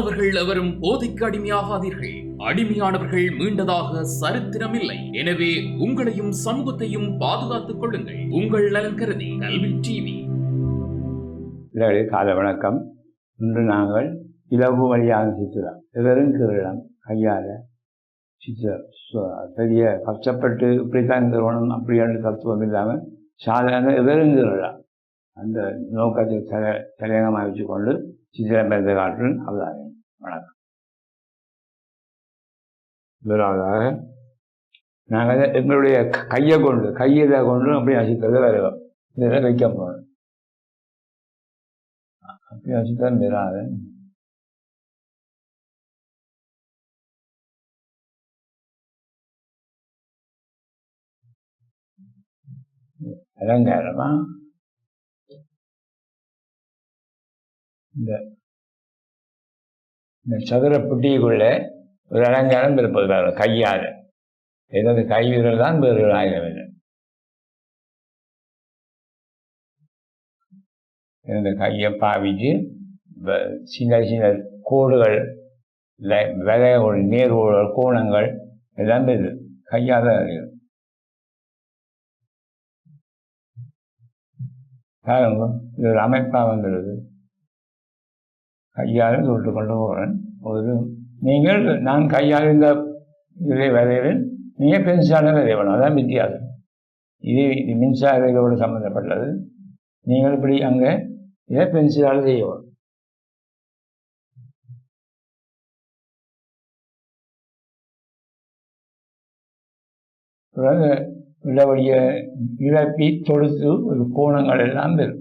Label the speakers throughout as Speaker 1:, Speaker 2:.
Speaker 1: மாணவர்கள் எவரும் போதைக்கு அடிமையாகாதீர்கள். அடிமையானவர்கள் மீண்டதாக சரித்திரமில்லை. எனவே உங்களையும் சமூகத்தையும் பாதுகாத்துக் கொள்ளுங்கள். உங்கள் நலன் கருதி கல்வி டிவி.
Speaker 2: கால வணக்கம். இன்று நாங்கள் இலவு வழியாக சுற்றுலா வெறும் கீழம் கையால் பெரிய கஷ்டப்பட்டு இப்படித்தான் நிறுவனம் அப்படியான தத்துவம் இல்லாமல் சாதாரண வெறுங்கீழம் அந்த நோக்கத்தை தலை தலையங்கமாக வச்சுக்கொண்டு சித்திரம் பிறந்த காற்றில் அவதாரம். வணக்கம் முதலாவதாக நாங்கள் எங்களுடைய கையை கொண்டு கையில் கொண்டு அப்படி அசித்தது வருவோம் இதெல்லாம் வைக்க போகணும் அப்படி அசித்தான் வராது அலங்காரமா? இந்த இந்த சதுர புட்டிக்குள்ளே ஒரு அலங்காரம் இருப்பது கையால் கையால. எனது கை வீரர் தான் வேறு ஆயிரம் எனது கையை பாவிச்சு சின்ன சின்ன கோடுகள் ல- விலைகள் நேர்கோடுகள் கோணங்கள் எல்லாம் இது. கையால் தான் அறியும் பாருங்க இது ஒரு அமைப்பாக வந்துடுது கையால் தொட்டு கொண்டு போகிறேன் ஒரு நீங்கள் நான் கையால் இந்த இதை வரைகிறேன் நீங்கள் பென்சால வரையணும் அதான் வித்தியாசம். இது இது மின்சார இதோடு சம்மந்தப்பட்டது நீங்கள் இப்படி அங்கே இதை பென்சிலால் செய்யணும் பிறகு உள்ளபடிய இழப்பி தொடுத்து ஒரு கோணங்கள் எல்லாம் வரும்.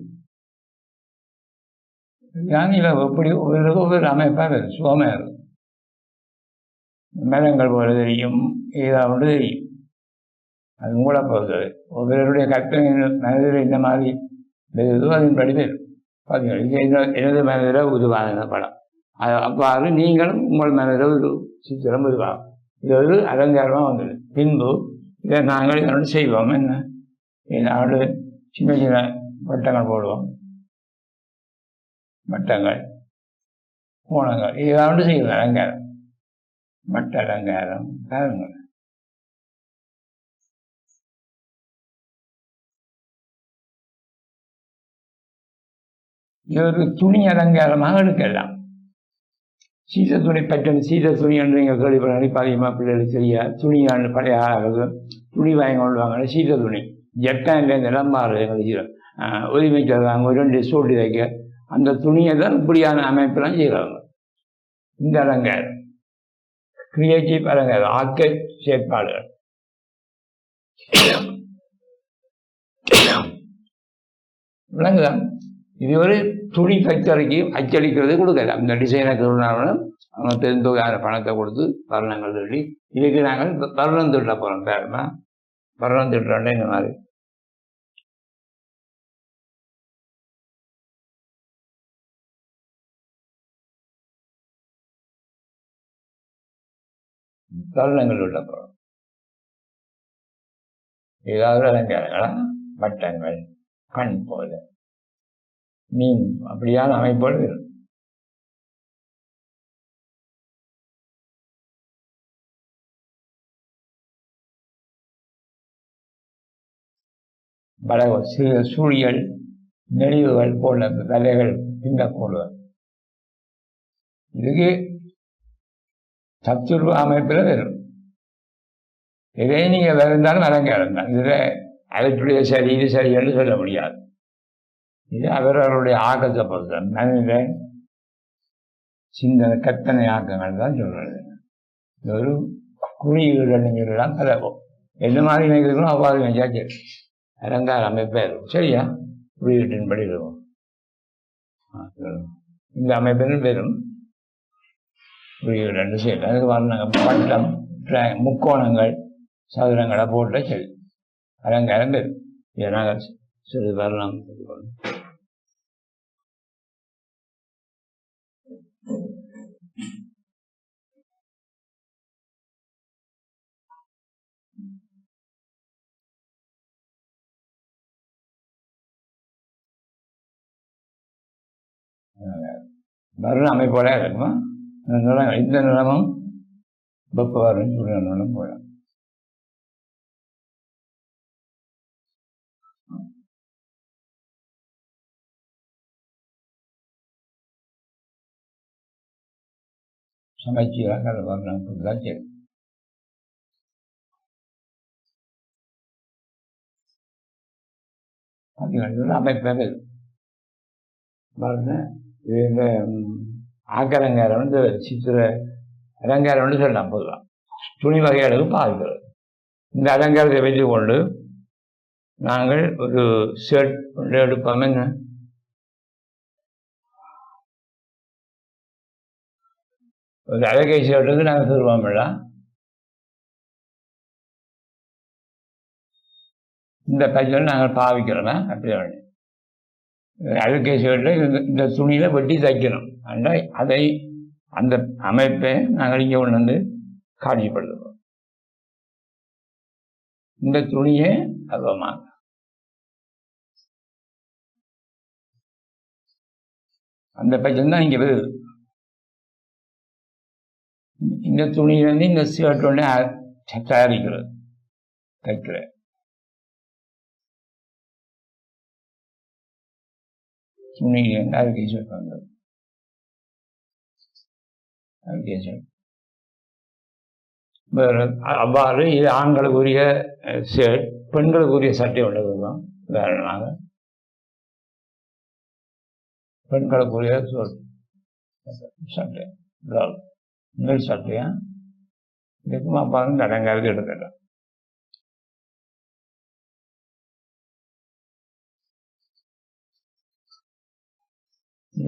Speaker 2: யானையில் எப்படி ஒரு ஒவ்வொரு அமைப்பாக வரும் சுகமாக இருக்கும் மேலங்கள் போல தெரியும் ஏதாவது தெரியும். அது உங்களை பொறுத்தது ஒவ்வொருடைய கற்பனை மனதில் இந்த மாதிரி இதுவோ அதன் வரும் பார்த்தீங்கன்னா எனது மனதில் உருவான படம். அது அவ்வாறு நீங்களும் உங்கள் மனதில் ஒரு சித்திரம் உருவாகும். இது ஒரு அலங்காரமாக வந்தது. பின்பு இதை நாங்கள் இதனோடு செய்வோம். என்ன? இதனோடு சின்ன சின்ன வட்டங்கள் போடுவோம். வட்டங்கள் கோணங்கள் இதோடு செய்வோம் அலங்காரம். மட்ட அலங்காரம் பாருங்கள் இது ஒரு துணி அலங்காரமாக எடுக்கலாம். சீத துணி பட்டன் சீத துணி என்று நீங்கள் கேள்விப்பட அதிகமாக பிள்ளைகளுக்கு தெரியாது. துணியாண்டு பழைய ஆளுகள் துணி வாங்கி கொண்டு வாங்க சீத துணி ஜப்பான்ல இந்த மாறுது எங்களுக்கு உரிமைக்கு வாங்க ரெண்டு சூட்டி தைக்க அந்த துணியை தான் இப்படியான அமைப்பெல்லாம் செய்கிறாங்க இந்த அலங்காரம். கிரியேட்டிவ் அலங்காரம். ஆக்க செயற்பாடுகள். விளங்குதான் இது ஒரு துணி ஃபேக்டரிக்கு அச்சடிக்கிறது கொடுக்கல. இந்த டிசைனை கொடுனாலும் அவங்க பெருந்தொகையான பணத்தை கொடுத்து வர்ணங்கள் சொல்லி இதுக்கு நாங்கள் வர்ணம் திட்ட போகிறோம் பேரமா? வர்ணம் திட்டுறோம் இந்த மாதிரி. வர்ணங்கள் விட்ட போகிறோம் ஏதாவது அலங்காரங்களா? வட்டங்கள் கண் போல மீன் அப்படியான அமைப்போடு இருக்கும். பல சிறு சூழியல் நெளிவுகள் போல விலைகள் பின்னக்கூடுதல் இதுக்கு சத்துருவ அமைப்பில் வரும். இதே நீங்கள் வேறு இருந்தாலும் அலங்காரம் தான். இதில் அவற்றுடைய சரி இது சரி என்று சொல்ல முடியாது. இது அவரவருடைய ஆக்கத்தை பொறுத்த மனித சிந்தனை கத்தனை ஆக்கங்கள் தான் சொல்றது. இது ஒரு குறியீடு நீங்கள்லாம் கலவும். என்ன மாதிரி நினைக்கிறீங்களோ அவ்வாறு நினைச்சா சரி அலங்கார அமைப்பே இருக்கும். சரியா? குறியீட்டின்படி இருக்கும். இந்த அமைப்பின் பெரும் ரெண்டு சரி அதுக்கு வர்ணங்க பட்டம் முக்கோணங்கள் சதுரங்களை போட்டு செல் அலங்காரம் பெரும் இதை நாங்கள் சிறிது வர்ணம் வர்ண அமைப்போட இருக்குமா? இந்த இந்த நிலமும் வெப்ப வரும் சூரிய நிலம் போயிடும் சமைச்சீராக அதை வரணும் தான் சரி பார்த்தீங்கன்னா அமைப்பாக பாருங்க இந்த ஆக்கலங்காரம் வந்து சித்திர அலங்காரம்னு சொல்லலாம் பொதுவாக துணி வகைகளுக்கு பாதிக்கிறது இந்த அலங்காரத்தை வைத்துக்கொண்டு நாங்கள் ஒரு ஷர்ட் ஒன்று எடுப்போம். என்ன? ஒரு அழகை ஷர்ட்டுக்கு நாங்கள் சொல்லுவோம்ல இந்த பையன் நாங்கள் பாவிக்கிறோமே. அப்படி அழுக்கை ஷர்ட்டை இந்த- துணியில் வெட்டி தைக்கணும். ஆனால் அதை அந்த அமைப்பை நாங்கள் இங்கே கொண்டு வந்து காட்சிப்படுத்துகிறோம் இந்த துணியை அதுவமாக அந்த பட்சம்தான் இங்கே வருது இந்த துணியிலேருந்து இந்த ஷர்ட் ஒன்று தயாரிக்கிறது. தைக்கிறேன். துணியிலேருந்து அழுக்கை ஷர்ட் அவ்வாறு இது ஆண்களுக்குரிய ஷர்ட் பெண்களுக்குரிய சட்டை உள்ளது தான் உதாரணமாக பெண்களுக்குரிய சட்டை மேல் சட்டையா இதுக்கும் அப்பா வந்து அடங்காவது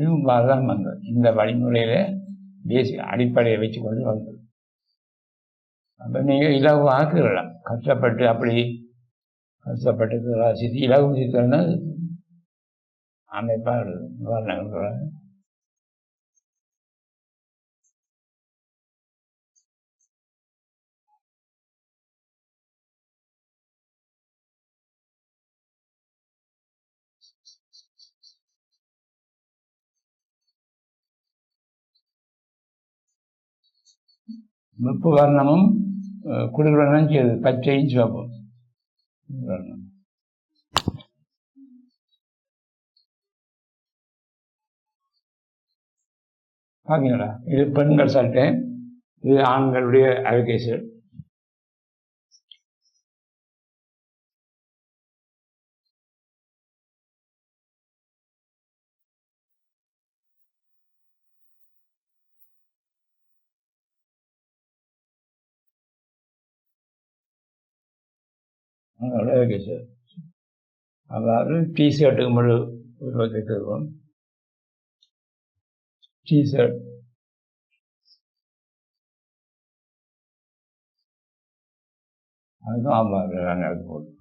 Speaker 2: இதுவும் இதுவும் தான் வந்தது. இந்த வழிமுறையில் தேசிய அடிப்படையை வச்சு கொண்டு வந்தது. அப்போ நீங்கள் இலவு கீறலாம் கஷ்டப்பட்டு அப்படி கஷ்டப்பட்டு சித்தி இலவு சித்தம்னா அமைப்பாக இருக்குது வெப்பு வர்ணமும் குளிர்வர்ணம் செய்யுது பச்சையும் சிவப்பும். வர்ணம் பார்த்தீங்களா இது பெண்கள் சட்டை இது ஆண்களுடைய அழுகை அதோட அழுகை சட்டை அதாவது டி ஷர்ட்டுக்கு முழு உருவத்தை தருவோம். டி ஷர்ட் அதுக்கும் ஆமாம் நாங்கள் அது போடுவோம்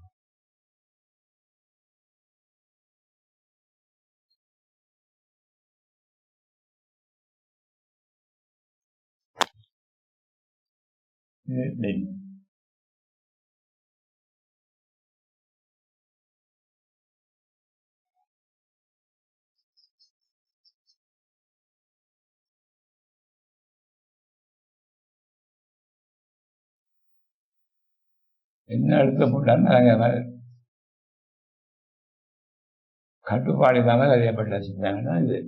Speaker 2: இது என்ன எடுத்து போட்டாங்க நாங்கள் கட்டுப்பாடு இல்லாமல் அறியப்பட்ட சித்தாங்கன்னா இது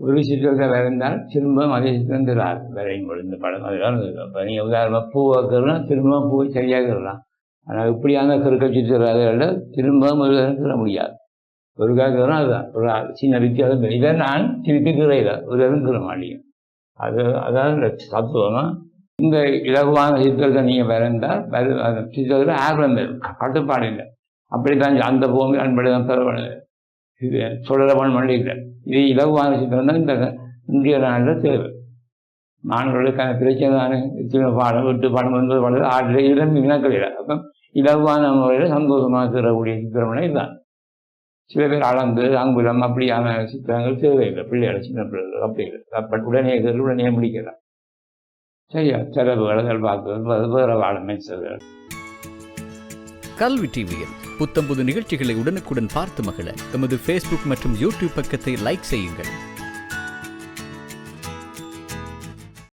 Speaker 2: ஒரு சித்திரத்தை வரைந்தால் திரும்பவும் அதே சித்திரம் தராது வரையும் பொழுது இந்த படம் அதுதான் இப்போ நீங்கள் உதாரணமாக பூ வைக்கிறோம்னா திரும்பவும் பூவை சரியாக இருக்கலாம் ஆனால் இப்படியான கருக்க சித்திரங்களை திரும்பவும் ஒரு தரம் தர முடியாது. ஒரு காக்கிறோம் அதுதான் ஒரு சின்ன வித்தியாசம். இதை நான் திருப்பி கிறையில ஒரு தரம் கிற மாட்டேன் அது அதாவது தத்துவமாக இந்த இலகுவான சித்திரத்தை நீங்கள் வரைந்தால் சித்தத்தில் சித்திரத்தில் ஆர்வம் வரும் கட்டுப்பாடு இல்லை. அப்படித்தான் அந்த பூமி அன்படி தான் பெறப்படுது இது சுடரவன் மண்டியில் இது இலகுவான சித்திரம் தான் இந்த இந்திய நாளில் தேவை. மாணவர்களுக்கான பிரச்சனை தானே சின்ன பாடம் விட்டு பாடம் ஒன்பது பாடல் ஆறு இடம் இனக்கலையில் அப்போ இலகுவான முறையில் சந்தோஷமாக தரக்கூடிய சித்திரம்னா இதுதான். சில பேர் அளந்து அங்குலம் அப்படியான சித்திரங்கள் தேவையில்லை. பிள்ளைகள் சின்ன பிள்ளைகள் அப்படி இல்லை. உடனே உடனே முடிக்கிறார் சரியா செலவுகள் பார்க்குறது வேறு வாழ
Speaker 3: கல்வி டிவியில் புத்தம்புது நிகழ்ச்சிகளை உடனுக்குடன் பார்த்து மகிழ எமது ஃபேஸ்புக் மற்றும் யூடியூப் பக்கத்தை லைக் செய்யுங்கள்